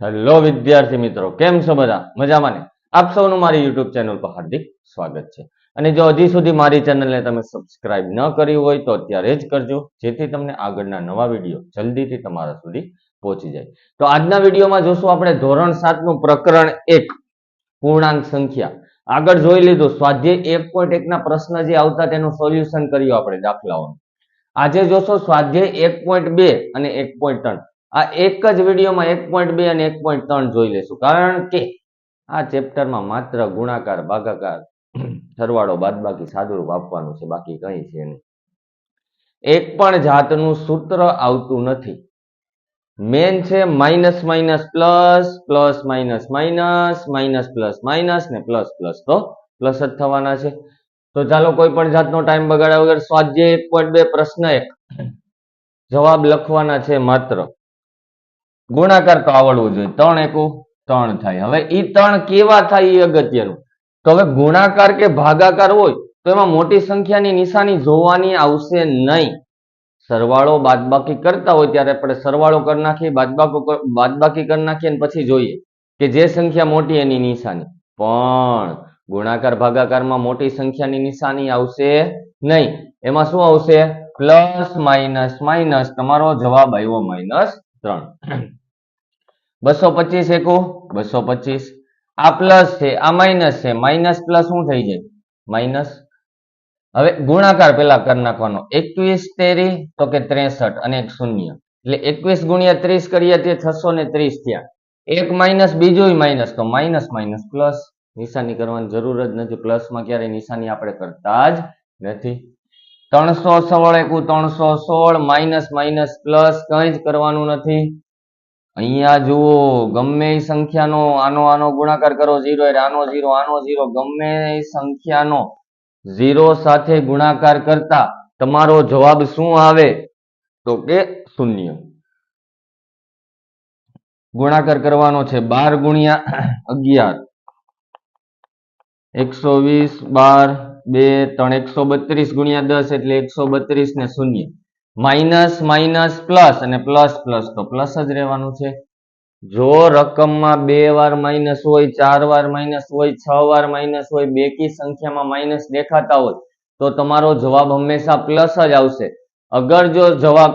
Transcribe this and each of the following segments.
Hello વિદ્યાર્થી મિત્રો. કેમ છો બધા? મજામાં ને? આપ સૌનું મારી યુટ્યુબ ચેનલ પર હાર્દિક સ્વાગત છે. અને જો હજી સુધી મારી ચેનલને તમે સબસ્ક્રાઇબ ન કરી હોય તો અત્યારે જ કરજો, જેથી તમને આગળના નવા વીડિયો જલ્દીથી તમારા સુધી પહોંચી જાય. તો આજના વિડીયોમાં જોશું આપણે ધોરણ સાતનું પ્રકરણ એક, પૂર્ણાંક સંખ્યા. આગળ જોઈ લીધું, સ્વાધ્યાય એક પોઈન્ટ એકના પ્રશ્ન જે આવતા તેનું સોલ્યુશન કર્યું આપણે દાખલાઓનું. આજે જોશો, સ્વાધ્યાય એક પોઈન્ટ બે અને એક પોઈન્ટ ત્રણ. આ એક જ વિડીયોમાં એક પોઈન્ટ બે અને એક પોઈન્ટ ત્રણ જોઈ લેશું. કારણ કે આ ચેપ્ટરમાં માત્ર ગુણાકાર, ભાગાકાર, સરવાળો, બાદબાકી, સાદુરૂપ આપવાનું છે. બાકી કંઈ છે નહીં. એક પણ જાતનું સૂત્ર આવતું નથી. મેન છે minus minus plus plus minus minus minus plus minus ને પ્લસ પ્લસ તો પ્લસ જ થવાના છે. તો ચાલો કોઈ પણ જાતનો ટાઈમ બગાડ્યા વગર સ્વાધ્યાય એક પોઈન્ટ બે, પ્રશ્ન એક. જવાબ લખવાના છે માત્ર. ગુણાકાર તો આવડવું જોઈએ. ત્રણ એકુ ત્રણ થાય. હવે એ ત્રણ કેવા થાય એ અગત્યનું? તો હવે ગુણાકાર કે ભાગાકાર હોય તો એમાં મોટી સંખ્યાની નિશાની જોવાની આવશે નહીં. સરવાળો બાદબાકી કરતા હોય ત્યારે આપણે સરવાળો કરી નાખીએ, બાદબાકો બાદબાકી કરી નાખીએ અને પછી જોઈએ કે જે સંખ્યા મોટી એની નિશાની. પણ ગુણાકાર ભાગાકારમાં મોટી સંખ્યાની નિશાની આવશે નહીં. એમાં શું આવશે? Plus minus minus. તમારો જવાબ આવ્યો માઇનસ ત્રણ. બસો પચીસ એકુ? બસો પચીસ. આ પ્લસ છે, આ માઇનસ છે. માઇનસ પ્લસ શું થઈ જાય? માઇનસ. હવે ગુણાકાર પેલા કરી નાખવાનો. એકવીસ તેરી, તો કે ત્રેસઠ અને એક શૂન્ય. એટલે એકવીસ ગુણ્યા ત્રીસ કરીએ તે છસો ને ત્રીસ થયા. એક માઇનસ બીજું માઇનસ, તો માઇનસ માઇનસ, પ્લસ. નિશાની કરવાની જરૂર જ નથી. પ્લસમાં ક્યારેય નિશાની આપણે કરતા જ નથી. ત્રણસો સોળ એકુ, ત્રણસો સોળ, માઇનસ માઇનસ, પ્લસ કંઈ જ કરવાનું નથી. અહીંયા જુઓ, ગમે સંખ્યાનો આનો આનો ગુણાકાર કરો ઝીરો એટલે આનો ઝીરો આનો ઝીરો ગમે સંખ્યાનો ઝીરો સાથે ગુણાકાર કરતા તમારો જવાબ શું આવે? તો કે શૂન્ય. ગુણાકાર કરવાનો છે બાર ગુણ્યા અગિયાર. એકસો વીસ બાર બે ત્રણ, એકસો બત્રીસ ગુણ્યા દસ એટલે એકસો બત્રીસ ને શૂન્ય. માઇનસ માઇનસ, પ્લસ અને પ્લસ પ્લસ. તો પ્લસ જ રહેવાનું છે. જો રકમમાં બે વાર માઇનસ હોય, ચાર વાર માઇનસ હોય, છ વાર માઇનસ હોય, બેકી સંખ્યામાં માઇનસ દેખાતા હોય, તો તમારો જવાબ હંમેશા પ્લસ જ આવશે. અગર જો જવાબ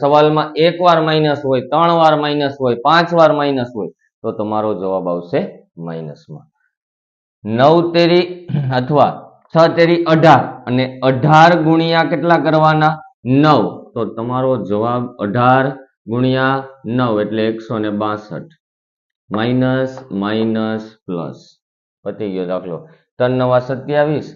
સવાલમાં એક વાર માઇનસ હોય, ત્રણ વાર માઇનસ હોય, પાંચ વાર માઇનસ હોય, તો તમારો જવાબ આવશે માઇનસમાં. નવ તેરી, અથવા છ તેરી અઢાર. અને અઢાર ગુણ્યા કેટલા કરવાના? નવ. તો તમારો જવાબ અઢાર ગુણ્યા નવ એટલે એકસો ને બાસઠ. Minus minus plus. પતી ગયો દાખલો. ત્રણ નવા સત્યાવીસ.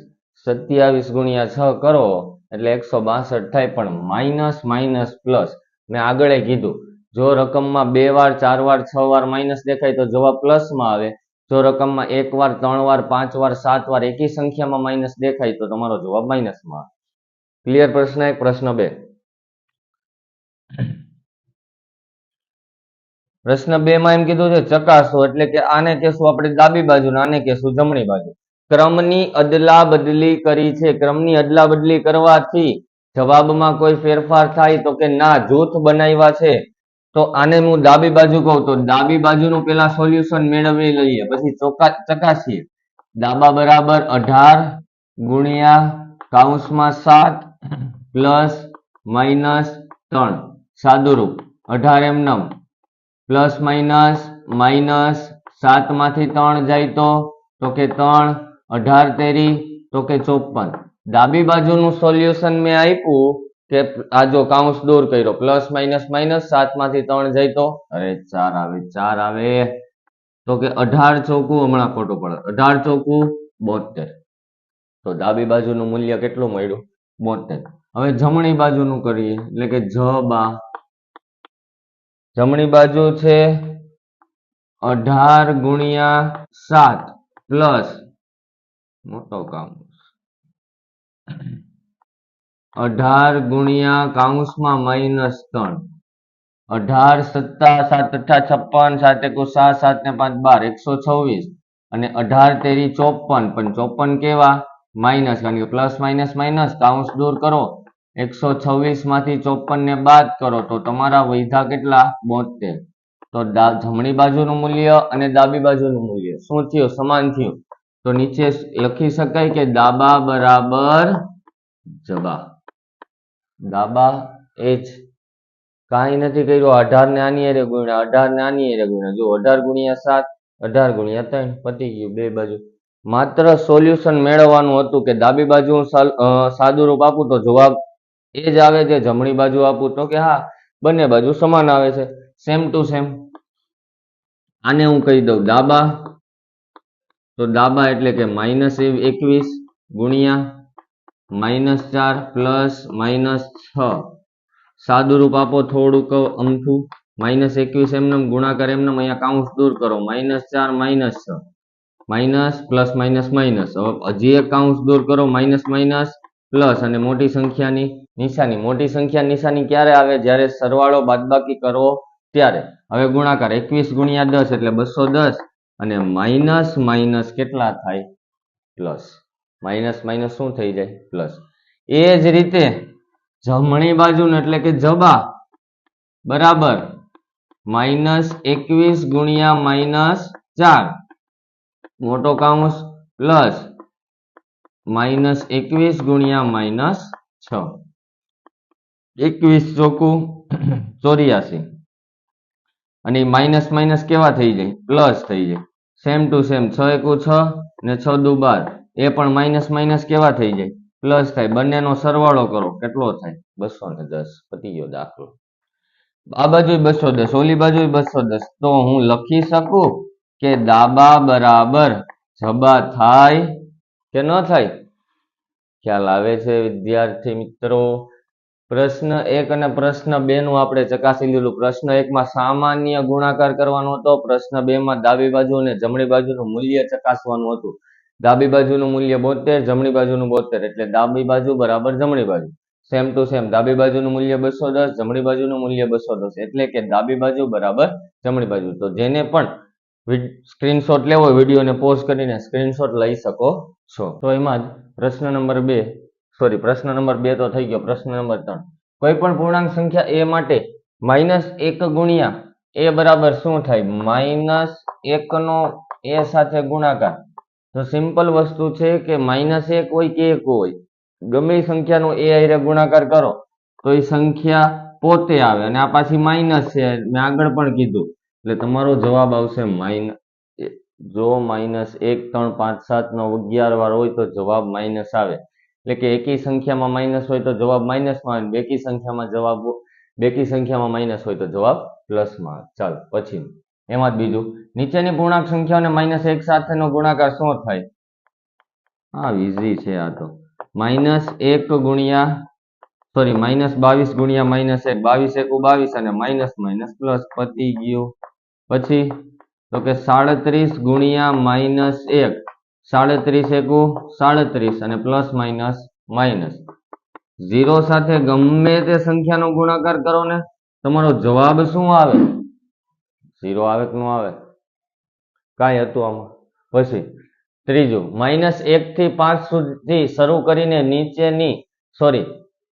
સત્યાવીસ ગુણ્યા છ કરો એટલે એકસો બાસઠ થાય પણ માઇનસ માઇનસ પ્લસ. મેં આગળ કીધું. જો રકમમાં બે વાર, ચાર વાર, છ વાર માઇનસ દેખાય તો જવાબ પ્લસમાં આવે. જો રકમમાં એક વાર, ત્રણ વાર, પાંચ વાર, સાત વાર એકી સંખ્યામાં માઇનસ દેખાય તો તમારો જવાબ માઇનસમાં આવે. ક્લિયર પ્રશ્ન એક, પ્રશ્ન બે. પ્રશ્ન બે માં એમ કીધું છે, ચકાસો એટલે કે આને કહેશું આપણે ડાબી બાજુ આને કહેશું જમણી બાજુ. ક્રમની અદલા બદલી કરી છે, ક્રમની અદલા બદલી કરવાથી જવાબમાં કોઈ ફેરફાર થાય તો કે ના, જૂથ બનાવ્યા છે. તો આને હું ડાબી બાજુ કહું તો ડાબી બાજુનું પેલા સોલ્યુશન મેળવી લઈએ, પછી ચોકા, ચકાસીએ. ડાબા બરાબર અઢાર ગુણ્યા કાઉન્સમાં સાત પ્લસ માઇનસ ત્રણ. સાદુરૂપ. અઢાર એમ નમ પ્લસ માઇનસ માઇનસ સાતમાંથી ત્રણ જાય તો? તો કે ત્રણ. અઢાર તેરી, તો કે ચોપન. ડાબી બાજુનું સોલ્યુશન મેં આપ્યું કે આ જો કાઉન્સ દૂર કર્યો. પ્લસ માઇનસ માઇનસ સાતમાંથી ત્રણ જાય તો? અરે ચાર આવે ચાર આવે. તો કે અઢાર ચોકું હમણાં ખોટું પડે. અઢાર ચોકું બોતેર તો ડાબી બાજુનું મૂલ્ય કેટલું મળ્યું? બોતેર હવે જમણી બાજુનું કરીએ, એટલે કે જ બા. જમણી બાજુ છે અઢાર ગુણ્યા સાત પ્લસ મોટો કાઉન્સ. અઢાર ગુણ્યા કાઉન્સમાં માઇનસ ત્રણ. અઢાર સત્તા સાત અઠા છપ્પન, સાત એકુ સાત સાત ને પાંચ બાર, એકસો છવ્વીસ. અને અઢાર તેરી ચોપન, પણ ચોપન કેવા? માઇનસ કારણ કે પ્લસ માઇનસ માઇનસ કાઉન્સ દૂર કરો. એકસો છવ્વીસમાંથી ચોપન ને બાદ કરો, તો તમારા વૈધા કેટલા? બોતેર તો જમણી બાજુનું મૂલ્ય અને ડાબી બાજુનું મૂલ્ય, શું થયું? સમાન થયું. તો નીચે લખી શકાય કે ડાબા બરાબર જબા દાબા એ જ. કાંઈ નથી કર્યું, અઢાર ને આની ગુણ્યા, અઢાર ને આની ગુણ્યા. જો અઢાર ગુણ્યા સાત, અઢાર ગુણ્યા ત્રણ, પતી ગયું, બે બાજુ. માત્ર સોલ્યુશન મેળવવાનું હતું કે ડાબી બાજુ હું આપું તો જવાબ એ જ આવે છે, જમણી બાજુ આપું તો કે હા, બંને બાજુ સમાન આવે છે. સેમ ટુ સેમ આને હું કહી દઉં ડાબા. તો ડાબા એટલે કે માઇનસ એકવીસ ગુણ્યા માઇનસ ચાર પ્લસ માઇનસ છ. સાદુરૂપ આપો થોડુંક અમથું માઇનસ એકવીસ એમને ગુણાકાર એમને અહીંયા કાઉન્સ દૂર કરો. માઇનસ ચાર માઇનસ છ. Minus, plus, minus minus. હજી એક કાઉન્સ દૂર કરો, માઇનસ માઇનસ, પ્લસ અને મોટી સંખ્યાની નિશાની. મોટી સંખ્યા નિશાની ક્યારે આવે? જ્યારે સરવાળો બાદબાકી કરવો ત્યારે. હવે ગુણાકાર એકવીસ ગુણ્યા દસ એટલે બસો દસ અને માઇનસ માઇનસ કેટલા થાય? પ્લસ. માઇનસ માઇનસ શું થઈ જાય? પ્લસ. એ જ રીતે જમણી બાજુ એટલે કે જબા. બરાબર. માઇનસ એકવીસ ગુણ્યા માઇનસ ચાર. મોટો કાઉન્સ પ્લસ માઇનસ એકવીસ ગુણ્યા માઇનસ છ. એકવીસ ચોખ્ખું ચોર્યાસી. અને માઇનસ માઇનસ કેવા થઈ જાય? પ્લસ થઈ જાય. સેમ ટુ સેમ છ એકુ છ ને છ દુ બાર. એ પણ માઇનસ માઇનસ કેવા થઈ જાય? પ્લસ થાય. બંનેનો સરવાળો કરો. કેટલો થાય? બસો ને દસ. પતી ગયો દાખલો. આ બાજુ બસો દસ, ઓલી બાજુ બસો દસ. તો હું લખી શકું? કે દાબા બરાબર જબા થાય કે ન થાય? ખ્યાલ આવે છે, વિદ્યાર્થી મિત્રો. પ્રશ્ન એક અને પ્રશ્ન બે નું આપણે ચકાસી લીધું. પ્રશ્ન એકમાં સામાન્ય ગુણાકાર કરવાનો હતો. પ્રશ્ન બે માં ડાબી બાજુ અને જમણી બાજુનું મૂલ્ય ચકાસવાનું હતું. ડાબી બાજુનું મૂલ્ય બોતેર, જમણી બાજુનું બોતેર. એટલે ડાબી બાજુ બરાબર જમણી બાજુ. સેમ ટુ સેમ ડાબી બાજુનું મૂલ્ય બસો દસ, જમણી બાજુનું મૂલ્ય બસો દસ. એટલે કે ડાબી બાજુ બરાબર જમણી બાજુ. તો જેને પણ સ્ક્રીનશોટ લેવો વિડીયોને પોઝ કરીને સ્ક્રીનશોટ લઈ શકો છો. તો એમાં જ પ્રશ્ન નંબર બે સોરી પ્રશ્ન નંબર બે તો થઈ ગયો. પ્રશ્ન નંબર ત્રણ. કોઈ પણ પૂર્ણાંક સંખ્યા એ માટે માઇનસ એક ગુણ્યા એ બરાબર શું થાય? માઇનસ એકનો એ સાથે ગુણાકાર. તો સિમ્પલ વસ્તુ છે કે માઇનસ એક હોય કે એક હોય, ગમે સંખ્યાનો એ આયરે ગુણાકાર કરો, તો એ સંખ્યા પોતે આવે અને આ પાછી માઇનસ છે. મેં આગળ પણ કીધું. એટલે તમારો જવાબ આવશે માઇનસ જો માઇનસ એક, ત્રણ, પાંચ, સાત, નવ, અગિયાર વાર હોય તો જવાબ માઇનસ આવે. એટલે કે એકી સંખ્યામાં માઇનસ હોય તો જવાબ માઇનસમાં આવે બેકી સંખ્યામાં જવાબ, બેકી સંખ્યામાં માઇનસ હોય તો જવાબ પ્લસમાં આવે. ચાલો, પછી. એમાં જ બીજું. નીચેની પૂર્ણાંક સંખ્યાઓને માઇનસ એક સાથેનો ગુણાકાર શું થાય? હા ઈઝી છે આ તો. માઇનસ એક ગુણ્યા સોરી માઇનસ બાવીસ ગુણ્યા માઇનસ એક. બાવીસ એકુ બાવીસ અને માઇનસ માઇનસ પ્લસ પતી ગયું. પછી તો કે સાડત્રીસ ગુણ્યા માઇનસ એક. સાડત્રીસ એકુ સાડત્રીસ અને પ્લસ માઇનસ માઇનસ ઝીરો સાથે ગમે તે સંખ્યાનો ગુણાકાર કરો ને, તમારો જવાબ શું આવે? ઝીરો આવે કે ન આવે? કાંઈ હતું આમાં. પછી ત્રીજું માઇનસ એકથી પાંચ સુધી શરૂ કરીને નીચેની, સોરી,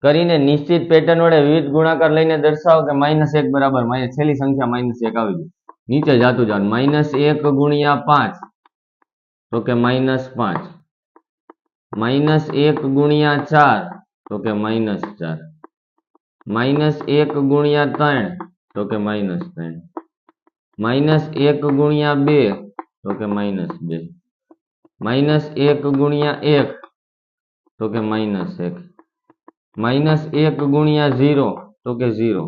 કરીને નિશ્ચિત પેટર્ન વડે વિવિધ ગુણાકાર લઈને દર્શાવો કે માઇનસ એક બરાબર છેલ્લી સંખ્યા માઇનસ એક આવી નીચે જાતું જવાનું માઇનસ એક ગુણ્યા પાંચ. તો કે માઇનસ પાંચ. માઇનસ એક ગુણ્યા ચાર. તો કે માઇનસ ચાર. માઇનસ એક ગુણ્યા ત્રણ. તો કે માઇનસ ત્રણ. માઇનસ એક ગુણ્યા બે. તો કે માઇનસ બે. માઇનસ એક ગુણ્યા એક. તો કે માઇનસ એક. માઇનસ એક ગુણ્યા ઝીરો તો કે ઝીરો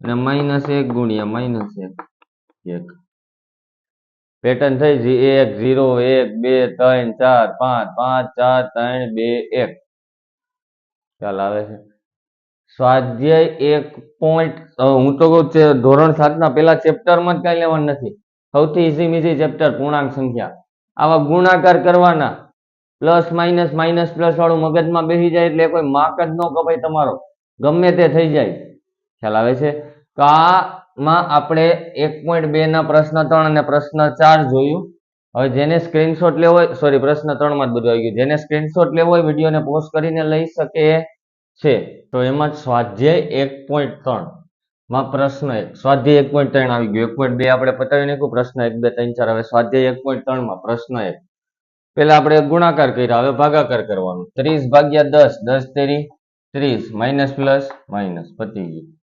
અને માઇનસ એક ગુણ્યા માઇનસ એક. એક. પેટર્ન થઈ જી એક ઝીરો એક, બે, ત્રણ, ચાર, પાંચ પાંચ, ચાર, ત્રણ, બે, એક. ખ્યાલ આવે છે? સ્વાધ્યાય એક પોઈન્ટ હું તો કહું છે ધોરણ સાતના પેલા ચેપ્ટરમાં જ કાંઈ લેવાનું નથી. સૌથી ઇઝી મીઝી ચેપ્ટર પૂર્ણાંક સંખ્યા. આવા ગુણાકાર કરવાના. પ્લસ માઇનસ માઇનસ પ્લસ વાળું મગજમાં બેસી જાય એટલે કોઈ માર્ક જ ન કપાય તમારો. ગમે તે થઈ જાય. ખ્યાલ આવે છે? તો આમાં આપણે એક પોઈન્ટ બે ના પ્રશ્ન ત્રણ અને પ્રશ્ન ચાર જોયું. હવે જેને સ્ક્રીનશોટ લેવો હોય સોરી પ્રશ્ન ત્રણમાં જ બધું આવી ગયું. જેને સ્ક્રીનશોટ લેવો હોય, વિડીયોને પોસ્ટ કરીને લઈ શકે છે. તો એમાં જ સ્વાધ્યાય એક પોઈન્ટ ત્રણમાં પ્રશ્ન એક. સ્વાધ્યાય એક પોઈન્ટ ત્રણ આવી ગયો. એક પોઈન્ટ બે આપણે પતાવી નાખ્યું. પ્રશ્ન એક, બે, ત્રણ, ચાર. હવે સ્વાધ્યાય એક પોઈન્ટ ત્રણમાં પ્રશ્ન એક. પેલા આપણે ગુણાકાર કર્યા. હવે ભાગાકાર કરવાનું. ત્રીસ ભાગ્યા દસ. દસ તેરી ત્રીસ. Minus plus minus. પતી ગયું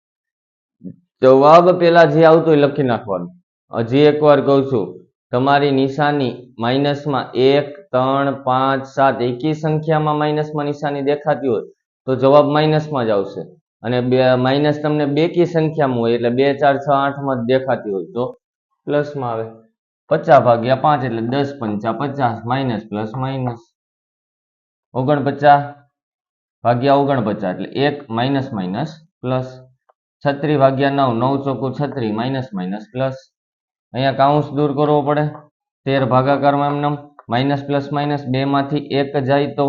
જવાબ પેલા જે આવતું એ લખી નાખવાનું. હજી એકવાર કહું છું, તમારી નિશાની માઇનસમાં એક, ત્રણ, પાંચ, સાત, એકી સંખ્યામાં માઇનસમાં નિશાની દેખાતી હોય તો જવાબ માઇનસમાં જ આવશે. અને બે, માઇનસ તમને બે કી સંખ્યામાં હોય એટલે બે, ચાર, છ, આઠમાં જ દેખાતી હોય તો પ્લસમાં આવે. પચાસ ભાગ્યા પાંચ એટલે દસ પંચા પચાસ, માઇનસ પ્લસ માઇનસ ઓગણપચાસ ભાગ્યા ઓગણપચાસ એટલે એક, માઇનસ માઇનસ પ્લસ છત્રી ભાગ્યા નવ નવ ચોકુ છત્રી, માઇનસ માઇનસ પ્લસ. અહીંયા કાઉન્સ દૂર કરવો પડે. તેર ભાગાકારમાં એમને માઇનસ પ્લસ, માઇનસ બેમાંથી એક જાય તો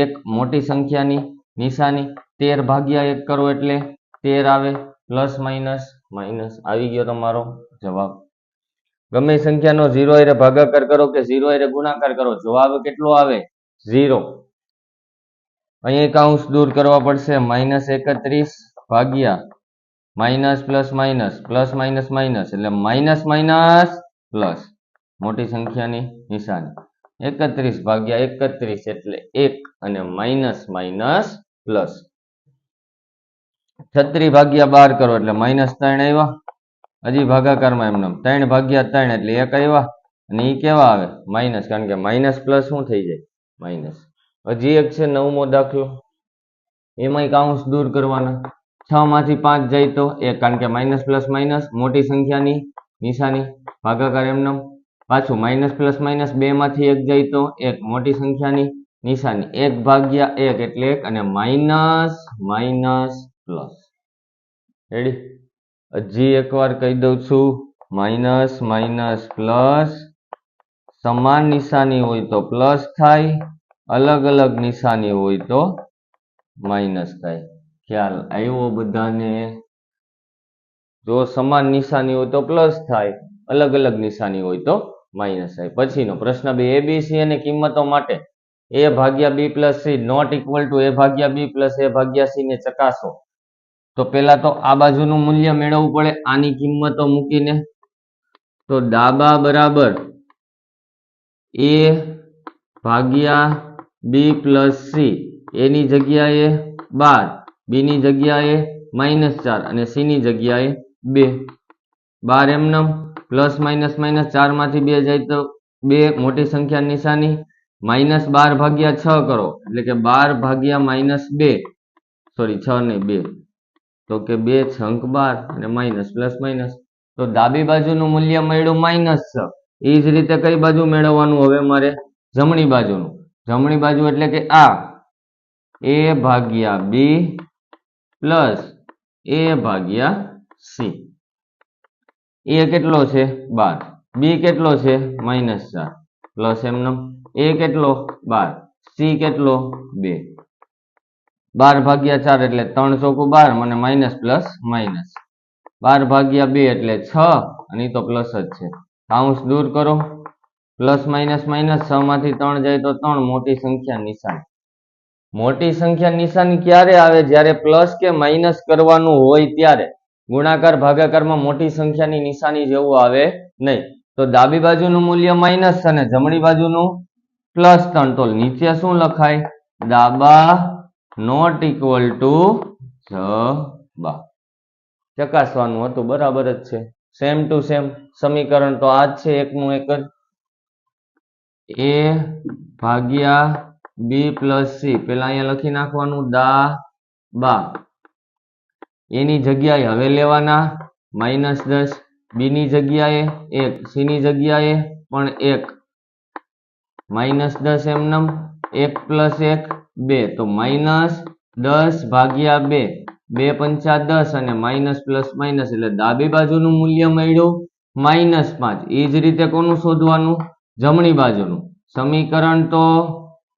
એક મોટી સંખ્યાની નિશાની. તેર ભાગ્યા એક કરો એટલે તેર આવે, પ્લસ, માઇનસ માઇનસ. આવી ગયો તમારો જવાબ. ગમે સંખ્યાનો ઝીરો એરે ભાગાકાર કરો કે ઝીરો એરે ગુણાકાર કરો, જવાબ કેટલો આવે? ઝીરો. અહીંયા કાઉન્સ દૂર કરવા પડશે. માઇનસ એકત્રીસ ભાગ્યા minus plus minus plus minus minus, એટલે માઇનસ માઇનસ પ્લસ. મોટી સંખ્યાની નિશાની. એકત્રીસ ભાગ્યા એકત્રીસ એટલે એક અને માઇનસ માઇનસ પ્લસ. છત્રી ભાગ્યા બાર કરો એટલે માઇનસ ત્રણ આવ્યા. હજી ભાગાકારમાં એમને ત્રણ ભાગ્યા ત્રણ એટલે એક આવ્યા. અને એ કેવા આવે? માઇનસ, કારણ કે માઇનસ પ્લસ શું થઈ જાય? માઇનસ. હજી એક છે નવમો દાખલો. એમાંય કાઉન્સ દૂર કરવાના. છ માંથી પાંચ જાય તો એક કારણ કે માઇનસ પ્લસ માઇનસ મોટી સંખ્યાની નિશાની ભાગાકાર એમનેમ પાછું માઇનસ પ્લસ માઇનસ બેમાંથી એક જાય તો એક મોટી સંખ્યાની નિશાની. એક ભાગ્યા એક એટલે એક અને માઇનસ માઇનસ પ્લસ રેડી હજી એકવાર કહી દઉં છું. માઇનસ માઇનસ પ્લસ સમાન નિશાની હોય તો પ્લસ થાય. અલગ અલગ નિશાની હોય તો માઇનસ થાય. ખ્યાલ આવ્યો બધાને? જો સમાન નિશાની હોય તો પ્લસ થાય, અલગ અલગ નિશાની હોય તો માઇનસ થાય. પછીનો પ્રશ્ન બે એ બી સી અને કિંમતો માટે એ ભાગ્યા B plus C not equal to A ભાગ્યા બી પ્લસ એ ભાગ્યા સી ને ચકાસો. તો પેલા તો આ બાજુનું મૂલ્ય મેળવવું પડે, આની કિંમતો મૂકીને. તો ડાબા બરાબર એ ભાગ્યા બી પ્લસ સી એની જગ્યાએ બાર. બી ની જગ્યાએ માઇનસ ચાર અને સીની જગ્યાએ બે. બાર એમનમ પ્લસ માઇનસ માઇનસ ચારમાંથી બે જાય તો બે મોટી સંખ્યા નિશાની માઇનસ બાર ભાગ્યા છ કરો. એટલે કે બાર ભાગ્યા માઇનસ બે. સોરી છ ને બે. તો કે બે છંક બાર અને માઇનસ પ્લસ માઇનસ તો ડાબી બાજુનું મૂલ્ય મળ્યું માઇનસ છ. એ જ રીતે કઈ બાજુ મેળવવાનું હવે મારે? જમણી બાજુનું. જમણી બાજુ એટલે કે આ. એ ભાગ્યા બી પ્લસ એ ભાગ્યા સી. એ કેટલો છે? બાર. બી કેટલો છે? માઇનસ ચાર. પ્લસ એમનો એ કેટલો? બાર. સી કેટલો? બે. બાર ભાગ્યા ચાર એટલે ત્રણ ચોકુ બાર મને માઇનસ પ્લસ માઇનસ બાર ભાગ્યા બે એટલે છ, અને તો પ્લસ જ છે. કાઉન્સ દૂર કરો. પ્લસ માઇનસ માઇનસ છ માંથી ત્રણ જાય તો ત્રણ, મોટી સંખ્યા નિશાની. મોટી સંખ્યા નિશાની ક્યારે આવે? જ્યારે પ્લસ કે માઇનસ કરવાનું હોય ત્યારે. ગુણાકાર ભાગાકારમાં મોટી સંખ્યાની નિશાની જેવું આવે નહીં. તો ડાબી બાજુનું મૂલ્ય માઇનસ અને જમણી બાજુનું પ્લસ ત્રણ. તો નીચે શું લખાય? ડાબા નોટ ઇક્વલ ટુ જબા ચકાસવાનું હતું, બરાબર જ છે. સેમ ટુ સેમ સમીકરણ તો આ જ છે, એકનું એક જ. એ ભાગ્યા બી પ્લસ સી પેલા અહીંયા લખી નાખવાનું દા બા. એની જગ્યાએ હવે લેવાના માઇનસ દસ. બીની જગ્યાએ એક. સીની જગ્યાએ પણ એક. માઇનસ દસ એમનમ એક પ્લસ એક બે. તો માઇનસ દસ ભાગ્યા બે. બે પંચા દસ અને માઇનસ પ્લસ માઇનસ એટલે ડાબી બાજુનું મૂલ્ય મળ્યું માઇનસ પાંચ. એ જ રીતે કોનું શોધવાનું? જમણી બાજુનું. સમીકરણ તો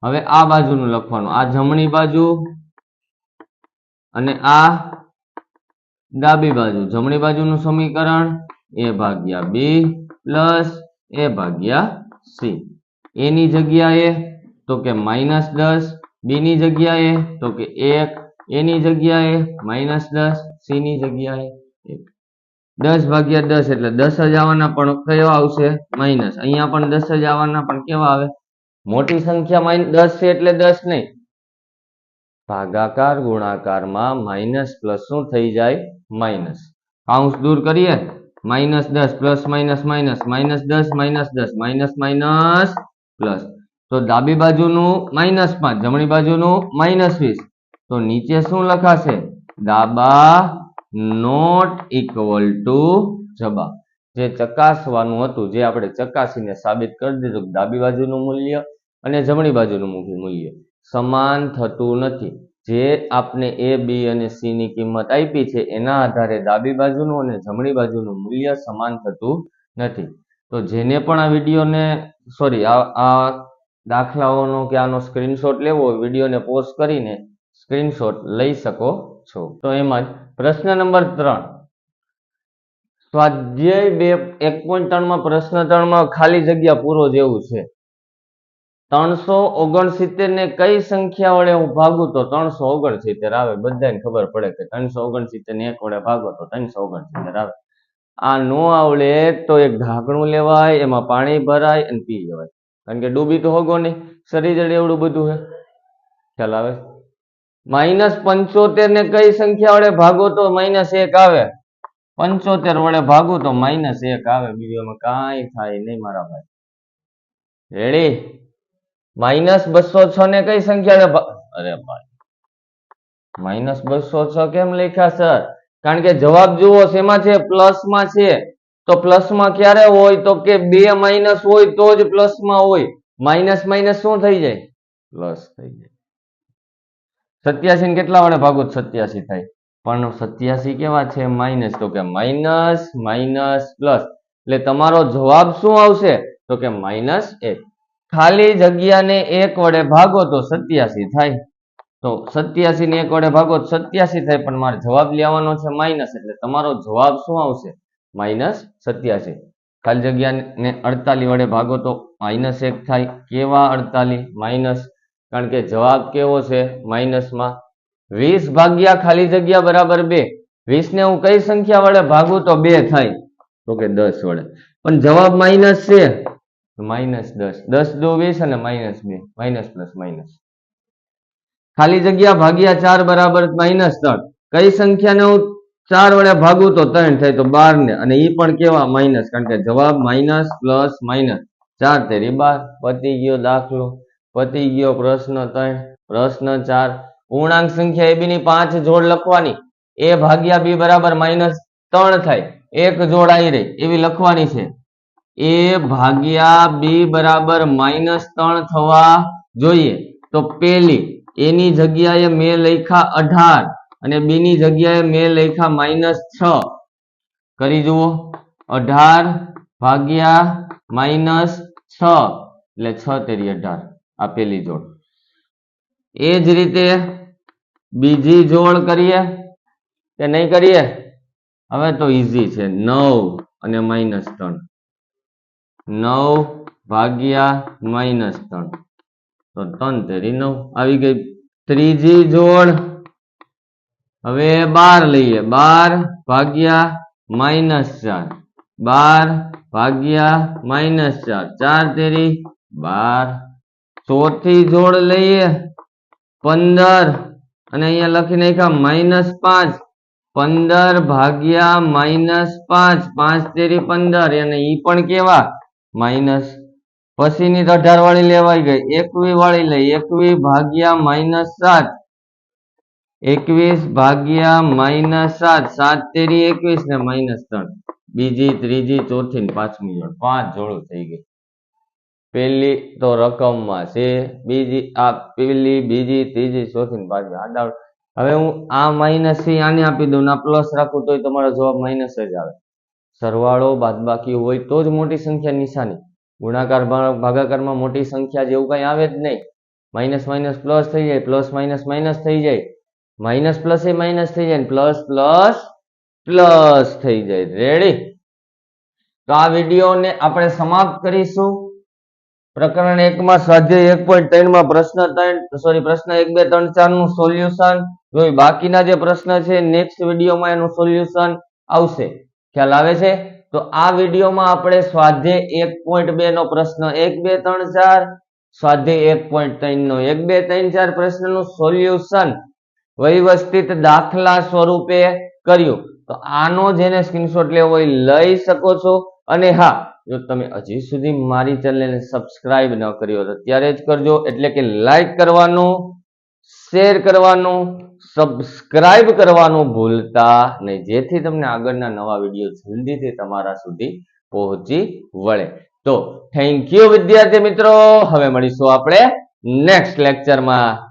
હવે આ બાજુનું લખવાનું. આ જમણી બાજુ અને આ ડાબી બાજુ. જમણી બાજુનું સમીકરણ એ ભાગ્યા બી પ્લસ એ ભાગ્યા સી. એની જગ્યાએ તો કે માઇનસ દસ, બી ની જગ્યાએ તો કે એક એની જગ્યાએ માઇનસ દસ, સી ની જગ્યાએ એક. દસ ભાગ્યા દસ એટલે દસ જ આવવાના પણ કયો આવશે? માઇનસ અહીંયા પણ દસ જ આવવાના પણ કેવા આવે? મોટી સંખ્યા માઇનસ દસ છે એટલે દસ નહીં. ભાગાકાર, ગુણાકારમાં માઇનસ પ્લસ શું થઈ જાય? માઇનસ. કાઉન્સ દૂર કરીએ. માઇનસ દસ, પ્લસ માઇનસ માઇનસ. માઇનસ દસ માઇનસ દસ. Minus minus, plus. તો ડાબી બાજુનું માઇનસ પાંચ, જમણી બાજુનું માઇનસ વીસ. તો નીચે શું લખાશે? ડાબા નોટ ઇક્વલ ટુ જબા જે ચકાસવાનું હતું, જે આપણે ચકાસીને સાબિત કરી દીધું, ડાબી બાજુનું મૂલ્ય અને જમણી બાજુનું મૂકી મૂલ્ય સમાન થતું નથી. જે આપને એ બી અને સી ની કિંમત આપી છે, એના આધારે ડાબી બાજુનું અને જમણી બાજુનું મૂલ્ય સમાન થતું નથી. તો જેને પણ આ વિડીયોને સોરી આ દાખલાઓનો કે આનો સ્ક્રીનશોટ લેવો વિડીયોને પોઝ કરીને સ્ક્રીનશોટ લઈ શકો છો. તો એમાં જ પ્રશ્ન નંબર ત્રણ. સ્વાધ્યાય બે, એક પોઈન્ટ ત્રણમાં પ્રશ્ન ત્રણમાં ખાલી જગ્યા પૂરો જેવું છે. ત્રણસો ઓગણસિત્તેર ને કઈ સંખ્યા વડે હું ભાગું તો ત્રણસો ઓગણસિત્તેર આવે? બધાને ખબર પડે કે ત્રણસો ઓગણસિત્તેર ને એક વડે ભાગો તો ત્રણસો ઓગણસિત્તેર આવે. આ નો આવડે તો એક ઢાંકણું લેવાય, એમાં પાણી ભરાય અને પી લેવાય કારણ કે ડૂબી તો હોગો નહીં. શરીર જડે એવડું બધું હે. ખ્યાલ આવે? માઇનસ પંચોતેર ને કઈ સંખ્યા વડે ભાગો તો માઇનસ એક આવે? પંચોતેર વડે ભાગું તો માઇનસ એક આવે. બીજું એમાં કાંઈ થાય નહીં મારા ભાઈ. રેડી માઇનસ બસો છ ને કઈ સંખ્યા અરે ભાઈ. માઇનસ બસો છ કેમ લખ્યા, સર? કારણ કે જવાબ જુઓ, શેમાં છે? પ્લસમાં છે. તો પ્લસમાં ક્યારે હોય? તો કે બે માઇનસ હોય તો જ પ્લસમાં હોય. માઇનસ માઇનસ શું થઈ જાય? પ્લસ થઈ જાય. સત્યાસી કેટલા વડે ભાગો સત્યાસી થાય? પણ સત્યાસી કેવા છે? માઇનસ. તો કે માઇનસ માઇનસ, પ્લસ. એટલે તમારો જવાબ શું આવશે? તો કે માઇનસ એક. ખાલી જગ્યાને એક વડે ભાગો તો સત્યાસી થાય. તો સત્યાસી ને એક વડે ભાગો સત્યાસી થાય, પણ મારે જવાબ લેવાનો છે માઇનસ, એટલે તમારો જવાબ શું આવશે? માઇનસ સત્યાસી. ખાલી જગ્યાને અડતાલીસ વડે ભાગો તો માઇનસ એક થાય. કેવા અડતાલીસ? માઇનસ. કારણ કે જવાબ કેવો છે માઇનસમાં? વીસ ભાગ્યા ખાલી જગ્યા બરાબર બે. વીસ ને હું કઈ સંખ્યા વડે ભાગું તો બે થાય? તો કે દસ વડે. પણ જવાબ માઇનસ છે. માઇનસ દસ. દસ દો વીસ અને માઇનસ બે. માઇનસ પ્લસ માઇનસ ખાલી જગ્યા ભાગ્યા ચાર બરાબર માઇનસ ત્રણ કઈ સંખ્યાને હું ચાર વડે ભાગું તો ત્રણ થાય તો બાર ને. અને એ પણ કેવા? માઇનસ કારણ કે જવાબ માઇનસ પ્લસ માઇનસ ચાર તેરી બાર. પતી ગયો દાખલો. પતી ગયો પ્રશ્ન ત્રણ. પ્રશ્ન ચાર. પૂર્ણાંક સંખ્યા એબી ની પાંચ જોડ લખવાની. એ ભાગ્યા બી બરાબર માઇનસ ત્રણ થાય. એક જોડ આવી રહી. એવી લખવાની છે. એ ભાગ્યા બી બરાબર માઇનસ ત્રણ થવા જોઈએ. તો પેલી, એની જગ્યાએ મેં લખ્યા અઢાર અને બી ની જગ્યાએ મેં લખ્યા માઇનસ છ. કરી જુઓ. અઢાર ભાગ્યા માઇનસ છ, એટલે છ તેરી અઢાર. આ પેલી જોડ. એ જ રીતે બીજી જોડ કરીએ કે નહીં કરીએ? હવે તો ઈઝી છે. નવ અને માઇનસ ત્રણ. નવ ભાગ્યા માઇનસ ત્રણ. તો ત્રણ તેરી નવ. આવી ગઈ. ત્રીજી જોડ. હવે બાર લઈએ. બાર ભાગ્યા માઇનસ ચાર. બાર ભાગ્યા માઇનસ ચાર. ચાર તેરી. બાર. ચોથી જોડ લઈએ. પંદર. અને અહીંયા લખી નાખ્યા માઇનસ પાંચ. પંદર ભાગ્યા માઇનસ પાંચ. પાંચ તેરી પંદર. અને ઈ પણ કેવા? માઇનસ પછીની તો અઢાર વાળી લેવાઈ ગઈ. એકવી વાળી લઈ. એકવી ભાગ્યા માઇનસ સાત. એકવીસ ભાગ્યા માઇનસ સાત. સાત તેરી એકવીસ ને માઇનસ ત્રણ. બીજી, ત્રીજી, ચોથી ને પાંચમી જોડ. પાંચ જોડો થઈ ગઈ. પેલી તો રકમમાં છે. બીજી, આ પેલી, બીજી, ત્રીજી, ચોથી ને પાંચમી. આડા હવે હું આ માઇનસથી આને આપી દઉં ને આ પ્લસ રાખું તોય તમારો જવાબ માઇનસ જ આવે. સરવાળો બાદબાકી હોય તો જ મોટી સંખ્યા નિશાની. ગુણાકાર ભાગાકારમાં મોટી સંખ્યા જેવું કંઈ આવે જ નહીં. માઇનસ માઇનસ પ્લસ થઈ જાય, પ્લસ માઇનસ માઇનસ થઈ જાય. માઇનસ પ્લસ એ માઇનસ થઈ જાય પ્લસ પ્લસ પ્લસ થઈ જાય. રેડી? તો આ વિડીયોને આપણે સમાપ્ત કરીશું. પ્રકરણ એકમાં સ્વાધ્યાય એક પોઈન્ટ ત્રણમાં પ્રશ્ન ત્રણ, સોરી, પ્રશ્ન એક, બે, ત્રણ ચારનું સોલ્યુશન. જોઈ બાકીના જે પ્રશ્ન છે, નેક્સ્ટ વિડીયોમાં એનું સોલ્યુશન આવશે. ખ્યાલ આવે છે? તો આ વિડીયોમાં આપણે સ્વાધ્યાય એક પોઈન્ટ બે નો પ્રશ્ન એક, બે, ત્રણ, ચાર, સ્વાધ્યાય એક પોઈન્ટ ત્રણ નો એક, બે, ત્રણ, ચાર પ્રશ્નનું સોલ્યુશન વ્યવસ્થિત દાખલા સ્વરૂપે કર્યું. તો આનો જેને સ્ક્રીનશોટ લેવો હોય, લઈ શકો છો. અને હા, જો તમે હજી સુધી મારી ચેનલને સબસ્ક્રાઇબ ન કર્યો તો ત્યારે જ કરજો. એટલે કે લાઈક કરવાનું, શેર કરવાનું સબસ્ક્રાઇબ કરવાનું ભૂલતા નહીં. જેથી તમને આગળના નવા વીડિયો જલ્દીથી તમારા સુધી પહોંચી વળે. તો થેન્ક યુ વિદ્યાર્થી મિત્રો. હવે મળીશું આપણે નેક્સ્ટ લેક્ચરમાં